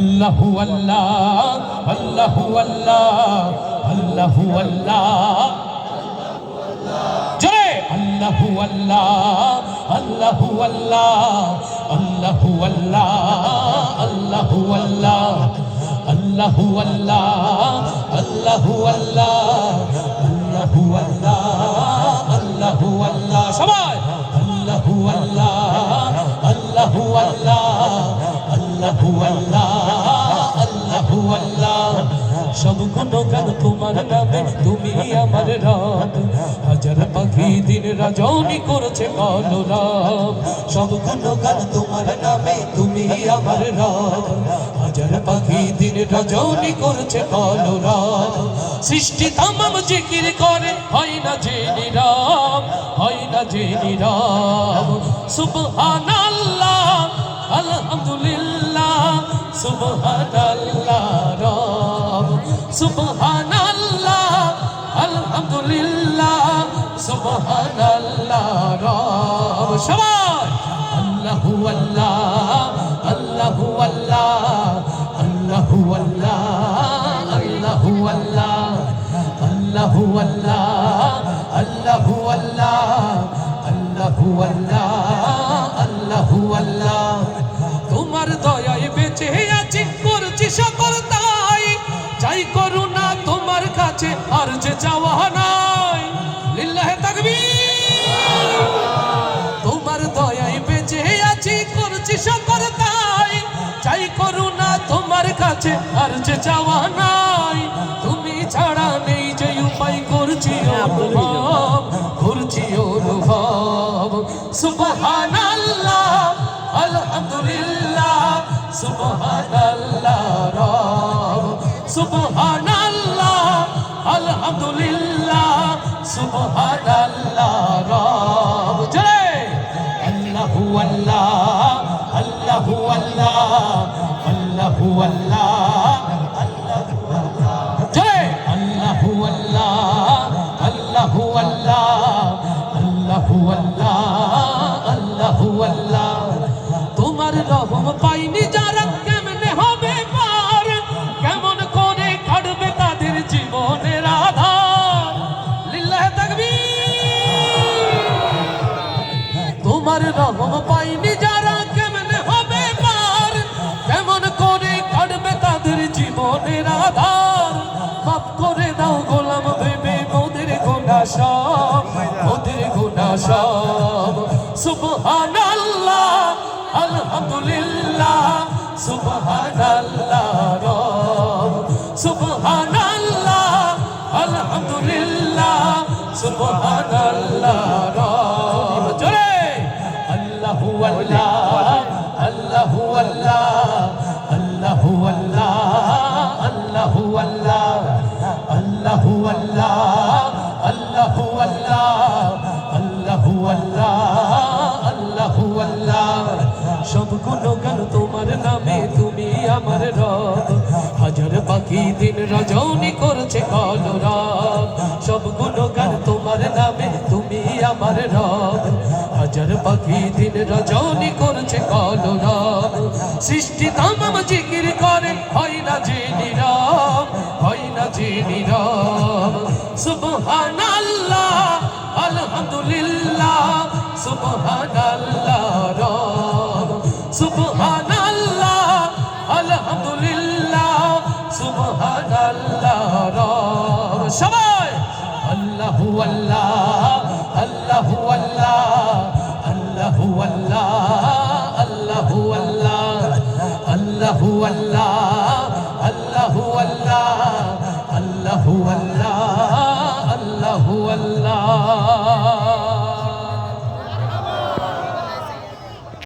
আল্লাহু আল্লাহ আল্লাহু আল্লাহ আল্লাহু আল্লাহ জোরে আল্লাহু আল্লাহ আল্লাহু আল্লাহ আল্লাহু আল্লাহ আল্লাহু আল্লাহ আল্লাহু আল্লাহ আল্লাহু আল্লাহ আল্লাহু আল্লাহ আল্লাহু আল্লাহ সবাই আল্লাহু আল্লাহ আল্লাহু আল্লাহ আল্লাহু আল্লাহ সব গুণগান তোমার নামে, তুমি আমার রাত। হাজার পাখি দিন রজনী করছে কলরাম সব গুণ গান তোমার নামে, তুমি আমার রাত। হাজার পাখি দিন রজনী করছে কলরাম সৃষ্টি তামাম জিকির করে, হয় না যে নিরাম, হয় না যে নিরাম। সুবহানাল্লাহ, আলহামদুলিল্লাহ, সুবহানাল্লাহ। সুবহানাল্লাহ আলহামদুলিল্লাহ সুবহানাল্লাহ রব সবাই আল্লাহু আল্লাহ আল্লাহু আল্লাহ আল্লাহু আল্লাহ আল্লাহু আল্লাহ আল্লাহু আল্লাহ আল্লাহু আল্লাহ আল্লাহু আল্লাহ আল্লাহু আল্লাহ তোমার কাছে আর যে চাওয়া নাই, তুমি ছাড়া নেই যে উপায় করছি অনুভব করছি অনুভব। সুবহানাল্লাহ, আলহামদুলিল্লাহ, সুবহানাল্লাহ, রব। সুবহানাল্লাহ, আলহামদুলিল্লাহ, সুবহানাল্লাহ, রব। জয় আল্লাহু আল্লাহ আল্লাহু আল্লাহ আল্লাহু আল্লাহ জয় আল্লাহু। আল্লাহ আল্লাহু আল্লাহ আল্লাহু আল্লাহ আল্লাহু তোমার রহম পাইনি যারা কেমনে হবে পার, কেমন করে কাটবে তাদের জীবনের আধার। লিল্লাহ তোমার রহম পাইনি জীবনের আধার, মাফ করে দাও গোলাম ভেবে মোদের গোনা সব, মোদের গোনা সব। সুবহানাল্লাহ, আলহামদুলিল্লাহ, সুবহানাল্লাহ রব। সুবহানাল্লাহ, আলহামদুলিল্লাহ, সুবহানাল্লাহ রব। জোরে! আল্লাহু আল্লাহ আল্লাহু আল্লাহ। আল্লাহ আল্লাহু আল্লাহ আল্লাহু। আল্লাহ সব গুণগান তোমার নামে, তুমি আমার রব। হাজার পাখি দিন রজনী করছে কলরব। সব গুণগান তোমার নামে, তুমি আমার রব। হাজার পাখি দিন রজনী করছে কলরব। সৃষ্টি তামাম জিকির সুবহানাল্লাহ আলহামদুলিল্লাহ সুবহানাল্লাহ রব সুবহানাল্লাহ আলহামদুলিল্লাহ সুবহানাল্লাহ রব সবাই আল্লাহু আল্লাহ আল্লাহু আল্লাহ আল্লাহু আল্লাহ আল্লাহু আল্লাহ আল্লাহু আল্লাহ আল্লাহু আল্লাহ আল্লাহু আল্লাহ হু আল্লাহ।